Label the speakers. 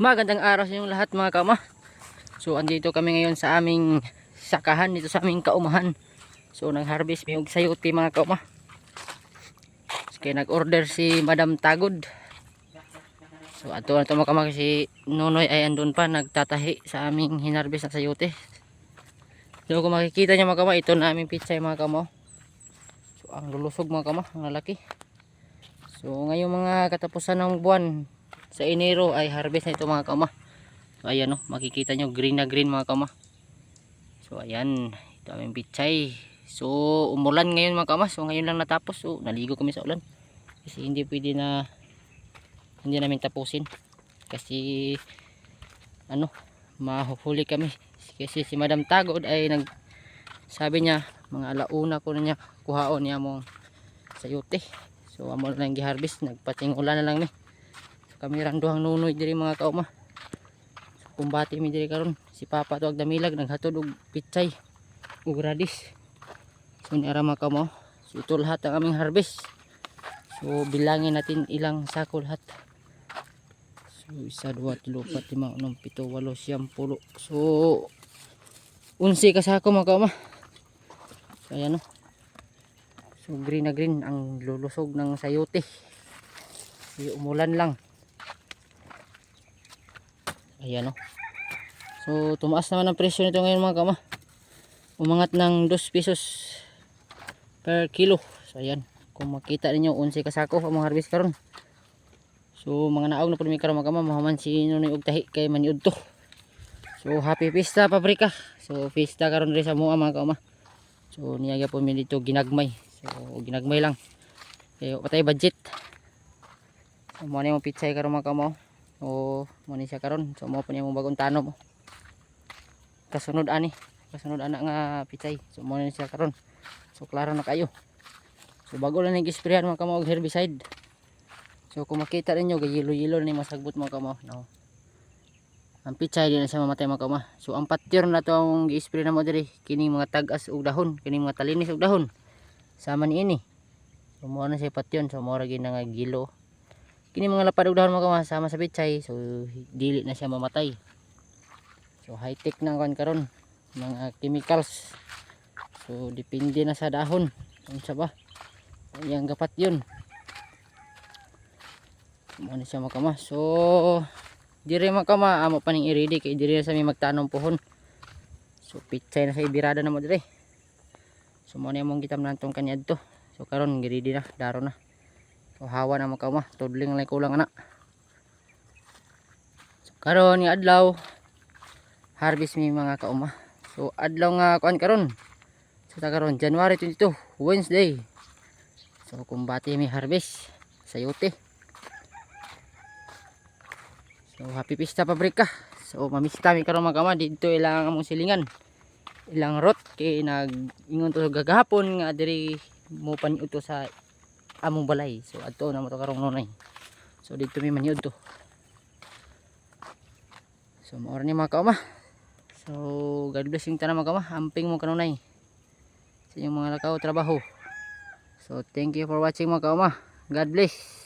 Speaker 1: Magandang araw sa inyong lahat mga kauma. So andito kami ngayon sa aming sakahan dito sa aming kaumahan. So nag-harvest may og sayote mga kauma. So, kaya nag-order si Madam Tagod. So ato na mga kauma kasi Nonoy ay andun pa nagtatahi sa aming hinarvest na sayote. So kung makikita niyo mga kauma ito na aming pichay mga kauma. So ang lulusog mga kauma, ang lalaki. So ngayong mga katapusan ng buwan sa Enero ay harvest na ito mga kauma. So ayan o, makikita nyo green na green mga kauma. So ayan, ito aming pichay. So umulan ngayon mga kauma. So ngayon lang natapos. So naligo kami sa ulan. Kasi hindi pwede na hindi namin tapusin. Kasi ano, mahuhuli kami. Kasi si Madam Tagod ay nag sabi niya mga alauna ko na niya kuhaon niya mong sayote. So amo na lang giharvest, nagpatingulan na lang ni kami randuhang nunoy diri mga kauma so, kumbati mi diri karon. Si papa tuwag damilag naghatod og pitsay ug radis. So ni ara mga kauma so ito lahat ang aming harvest. So bilangin natin ilang sako lahat. So isa dua tulo pat lima unong pito walo siyam pulo. So unsi ka sako mga kauma so ayan o so green na green ang lulusog ng sayote. Umulan lang Ayan o. So, tumaas naman ang presyo nito ngayon mga kama. Umangat ng 2 pesos per kilo. So, ayan. Kung makita ninyo, 11 kasako ang mga harvest karon. So, mga naog na po may mga kama. Mahaman si Nunoy og tahi kay maniud to. So, happy pista pabrika. So, pista karon rin sa mua mga kama. So, niyaga po mi dito ginagmay. So, ginagmay lang. Kaya patay budget. So, mo na yung pizza karon mga kama. O mo ni siya karon. So mo pa niya mong bagong tanom oh. kasunod ani. Kasunod ana nga pichay. So mo ni siya karon. So klaro na kayo. So bago lang nag-sprayan mga kamo herbicide. So kung makita ninyo gayilo yelo ni masagbot mga kamo no. Ang pichay di na siya mamatay mga kamo so ang pattern na to ang gi-spray na mo diri kini mga tagas og dahon kini mga talinis og dahon. Sama ni ini. So mo na siya pattern. So mo ra gyud nga gilo kini mga lapad og dahon mga kama sama sa pichay so dili na siya mamatay. So high tech na kan karon mga chemicals. So depende na sa dahon. Unsa ba? Yang gapat yun. Mo na siya mga kama so dire mga kama amo pa ning i-ready. Kay dire sa mi magtanom pohon so pichay na sa ibirada na mo dire. So mo na mong gitam nantong kanyadto. So karon gi-ready na daro na hawa na makaw ma, tudling lang kulang ana. So karon nga adlaw harvest mi mga kauma. So adlaw nga kuan karon. So ta karon January 22, Wednesday. So kumbati mi harvest sayote. So happy pista pabrika. So mamista mi karon mga kauma dito ilang among silingan. Ilang rot kay nag ingon to gagahapon nga diri mo paniuto sa among balay. So adto na mo karong nunay. So dito may manyod to. So maura ni mga kauma. So God bless yung tanang mga kauma. Amping mo kanunay sa inyong mga lakaw trabaho. So thank you for watching mga kauma. God bless